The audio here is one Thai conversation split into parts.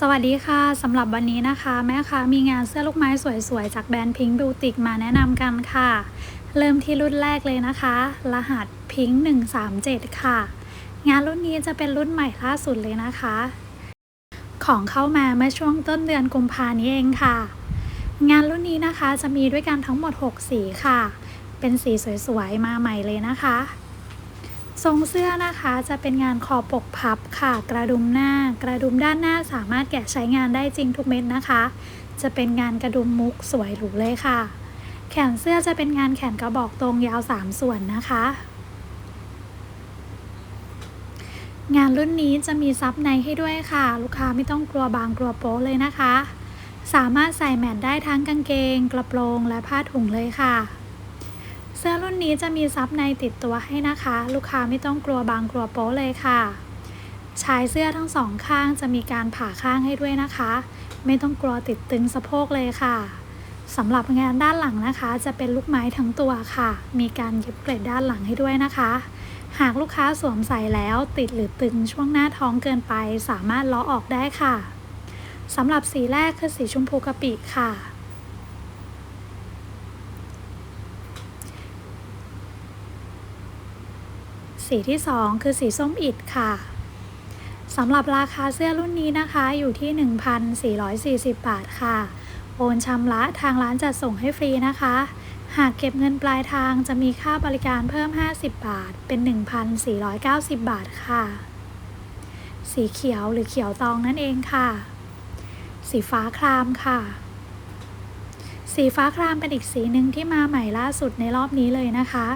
สวัสดีค่ะสำหรับวันนี้นะคะ แม่ค้ามีงานเสื้อลูกไม้สวยๆ จากแบรนด์พิง k ์บิวติกมาแนะนำกันค่ะ เริ่มที่รุ่นแรกเลยนะคะ รหัสพิงค์137 ค่ะ งานรุ่นนี้จะเป็นรุ่นใหม่ล่าสุดเลยนะคะ ของเข้ามาเมื่อช่วงต้นเดือนกุมภานี้เองค่ะ งานรุ่นนี้นะคะจะมีด้วยกันทั้งหมด 6 สีค่ะ เป็นสีสวยๆ มาใหม่เลยนะคะ ทรงเสื้อนะคะจะเป็นงานคอปกพับค่ะ กระดุมหน้า กระดุมด้านหน้าสามารถแกะใช้งานได้จริงทุกเม็ดนะคะ จะเป็นงานกระดุมมุกสวยหรูเลยค่ะ แขนเสื้อจะเป็นงานแขนกระบอกตรงยาว 3 ส่วนนะคะ งานรุ่นนี้จะมีซับในให้ด้วยค่ะ ลูกค้าไม่ต้องกลัวบางกลัวโป๊เลยนะคะ สามารถใส่แมทได้ทั้งกางเกง กระโปรงและผ้าถุงเลยค่ะ สื้อรุ่นนี้จะมีซับในติดตัวให้นะคะ ลูกค้าไม่ต้องกลัวบางกลัวโป๊เลยค่ะ ชายเสื้อทั้งสองข้างจะมีการผ่าข้างให้ด้วยนะคะ ไม่ต้องกลัวติดตึงสะโพกเลยค่ะสำหรับงานด้านหลังนะคะ จะเป็นลูกไม้ทั้งตัวค่ะ มีการเย็บเกล็ดด้านหลังให้ด้วยนะคะ หากลูกค้าสวมใส่แล้วติดหรือตึงช่วงหน้าท้องเกินไป สามารถล้อออกได้ค่ะสำหรับสีแรกคือสีชมพูกะปิค่ะ สีที่ 2 คือสีส้มอิดค่ะสำหรับราคาเสื้อรุ่นนี้นะคะอยู่ที่ 1,440 บาทค่ะ โอนชำระทางร้านจัดส่งให้ฟรีนะคะ หากเก็บเงินปลายทางจะมีค่าบริการเพิ่ม 50 บาท เป็น 1,490 บาทค่ะ สีเขียวหรือเขียวตองนั่นเองค่ะ สีฟ้าครามค่ะ สีฟ้าครามเป็นอีกสีหนึ่งที่มาใหม่ล่าสุดในรอบนี้เลยนะคะ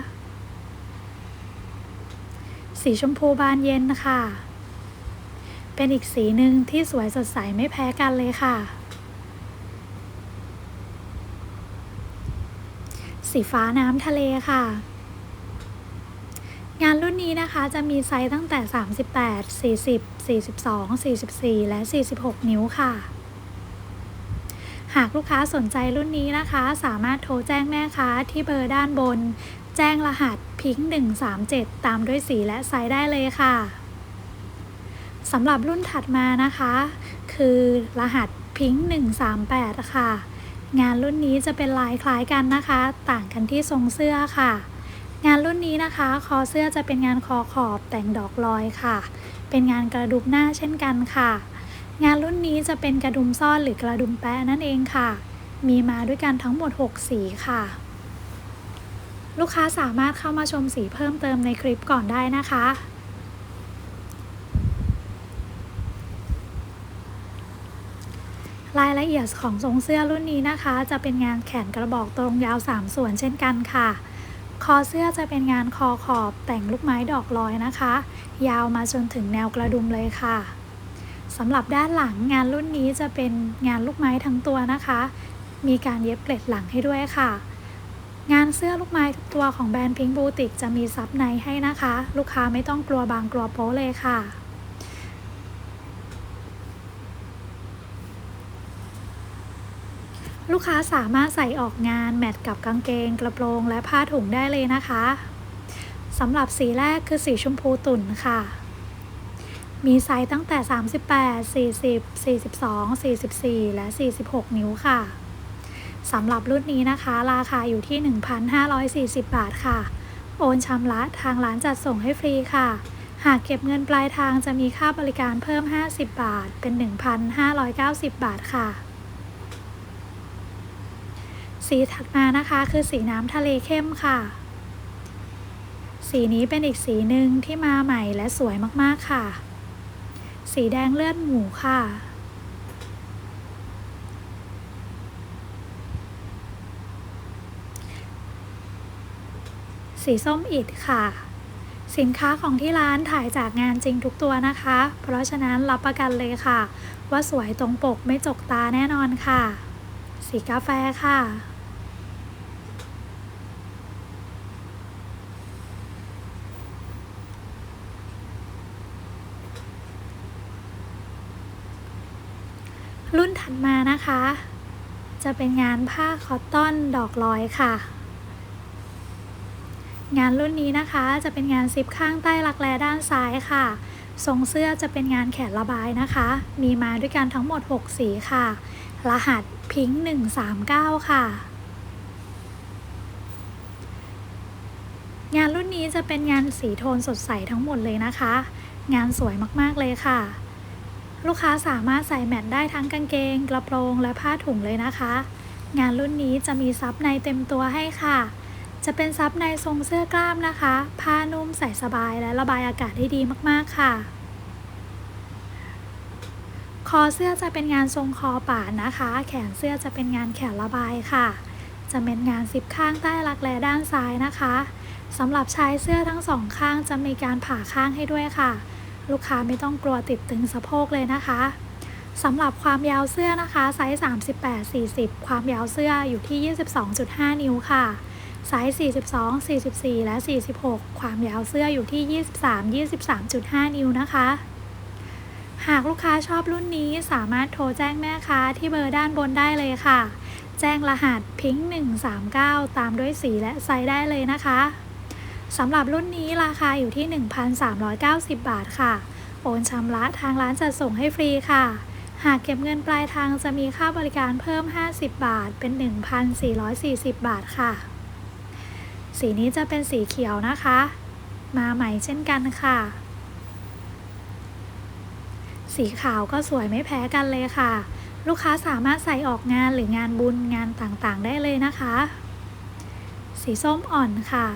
สีชมพูบานเย็นค่ะ เป็นอีกสีหนึ่งที่สวยสดใสไม่แพ้กันเลยค่ะ สีฟ้าน้ำทะเลค่ะ งานรุ่นนี้นะคะจะมีไซส์ตั้งแต่ 38 40 42 44 และ 46 นิ้วค่ะหากลูกค้าสนใจรุ่นนี้นะคะ สามารถโทรแจ้งแม่ค้าที่เบอร์ด้านบน แจ้งรหัสพิงค์137 ตามด้วยสีและไซส์ได้เลยค่ะสำหรับรุ่นถัดมานะคะ คือรหัสพิงค์138 ค่ะ งานรุ่นนี้จะเป็นลายคล้ายกันนะคะ ต่างกันที่ทรงเสื้อค่ะ งานรุ่นนี้นะคะ คอเสื้อจะเป็นงานคอขอบแต่งดอกลอยค่ะ เป็นงานกระดุมหน้าเช่นกันค่ะ งานรุ่นนี้จะเป็นกระดุมซ่อนหรือกระดุมแปะนั่นเองค่ะ มีมาด้วยกันทั้งหมด 6 สีค่ะ ลูกค้าสามารถเข้ามาชมสีเพิ่มเติมในคลิปก่อนได้นะคะ รายละเอียดของทรงเสื้อรุ่นนี้นะคะ จะเป็นงานแขนกระบอกตรงยาว 3 ส่วนเช่นกันค่ะ คอเสื้อจะเป็นงานคอขอบแต่งลูกไม้ดอกลอยนะคะ ยาวมาจนถึงแนวกระดุมเลยค่ะสำหรับด้านหลังงานรุ่นนี้จะเป็นงานลูกไม้ทั้งตัวนะคะ มีการเย็บเกล็ดหลังให้ด้วยค่ะ งานเสื้อลูกไม้ทุกตัวของแบรนด์พิง k ์บูติกจะมีซับในให้นะคะ ลูกค้าไม่ต้องกลัวบางกลัวโป๊เลยค่ะ ลูกค้าสามารถใส่ออกงานแมทกับกางเกง กระโปรงและผ้าถุงได้เลยนะคะสำหรับสีแรกคือสีชมพูตุ่นค่ะ มีไซส์ตั้งแต่ 38 40 42 44 และ 46 นิ้วค่ะ สำหรับรุ่นนี้นะคะ ราคาอยู่ที่ 1,540 บาทค่ะ โอนชำระทางร้านจัดส่งให้ฟรีค่ะ หากเก็บเงินปลายทางจะมีค่าบริการเพิ่ม 50 บาท เป็น 1,590 บาทค่ะ สีถัดมานะคะคือสีน้ำทะเลเข้มค่ะ สีนี้เป็นอีกสีหนึ่งที่มาใหม่และสวยมากๆค่ะ สีแดงเลือดหมูค่ะ สีส้มอิดค่ะ สินค้าของที่ร้านถ่ายจากงานจริงทุกตัวนะคะ เพราะฉะนั้นรับประกันเลยค่ะ ว่าสวยตรงปกไม่จกตาแน่นอนค่ะ สีกาแฟค่ะ รุ่นถัดมานะคะ จะเป็นงานผ้าคอตตอนดอกลอยค่ะ งานรุ่นนี้นะคะจะเป็นงานซิปข้างใต้รักแร้ด้านซ้ายค่ะ ทรงเสื้อจะเป็นงานแขนระบายนะคะ มีมาด้วยกันทั้งหมด 6 สีค่ะ รหัสพิงค์139 ค่ะ งานรุ่นนี้จะเป็นงานสีโทนสดใสทั้งหมดเลยนะคะ งานสวยมากๆเลยค่ะ ลูกค้าสามารถใส่แมทได้ทั้งกางเกง กระโปรงและผ้าถุงเลยนะคะ งานรุ่นนี้จะมีซับในเต็มตัวให้ค่ะ จะเป็นซับในทรงเสื้อกล้ามนะคะ ผ้านุ่มใส่สบายและระบายอากาศได้ดีมากๆค่ะ คอเสื้อจะเป็นงานทรงคอป่านนะคะ แขนเสื้อจะเป็นงานแขนระบายค่ะ จะเป็นงานซิปข้างใต้รักแร้ด้านซ้ายนะคะสำหรับชายเสื้อทั้งสองข้างจะมีการผ่าข้างให้ด้วยค่ะ ลูกค้าไม่ต้องกลัวติดตึงสะโพกเลยนะคะสำหรับความยาวเสื้อนะคะไซส์38-40 ความยาวเสื้ออยู่ที่ 22.5 นิ้วค่ะ ไซส์ 42 44 และ 46 ความยาวเสื้ออยู่ที่ 23 23.5 นิ้วนะคะ หากลูกค้าชอบรุ่นนี้สามารถโทรแจ้งแม่ค้าที่เบอร์ด้านบนได้เลยค่ะ แจ้งรหัสพิงค์139 ตามด้วยสีและไซส์ได้เลยนะคะสำหรับรุ่นนี้ราคาอยู่ที่ 1,390 บาทค่ะ โอนชำระทางร้านจัดส่งให้ฟรีค่ะ หากเก็บเงินปลายทางจะมีค่าบริการเพิ่ม 50 บาท เป็น 1,440 บาทค่ะ สีนี้จะเป็นสีเขียวนะคะ มาใหม่เช่นกันค่ะ สีขาวก็สวยไม่แพ้กันเลยค่ะ ลูกค้าสามารถใส่ออกงานหรืองานบุญงานต่างๆ ได้เลยนะคะ สีส้มอ่อนค่ะ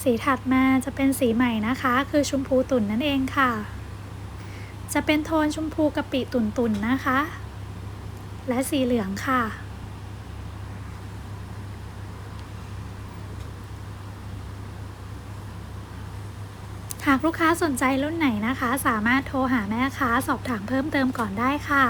สีถัดมาจะเป็นสีใหม่นะคะ คือชมพูตุ่นนั่นเองค่ะ จะเป็นโทนชมพูกะปิตุ่นๆนนะคะ และสีเหลืองค่ะ หากลูกค้าสนใจรุ่นไหนนะคะ สามารถโทรหาแม่ค้าสอบถามเพิ่มเติมก่อนได้ค่ะ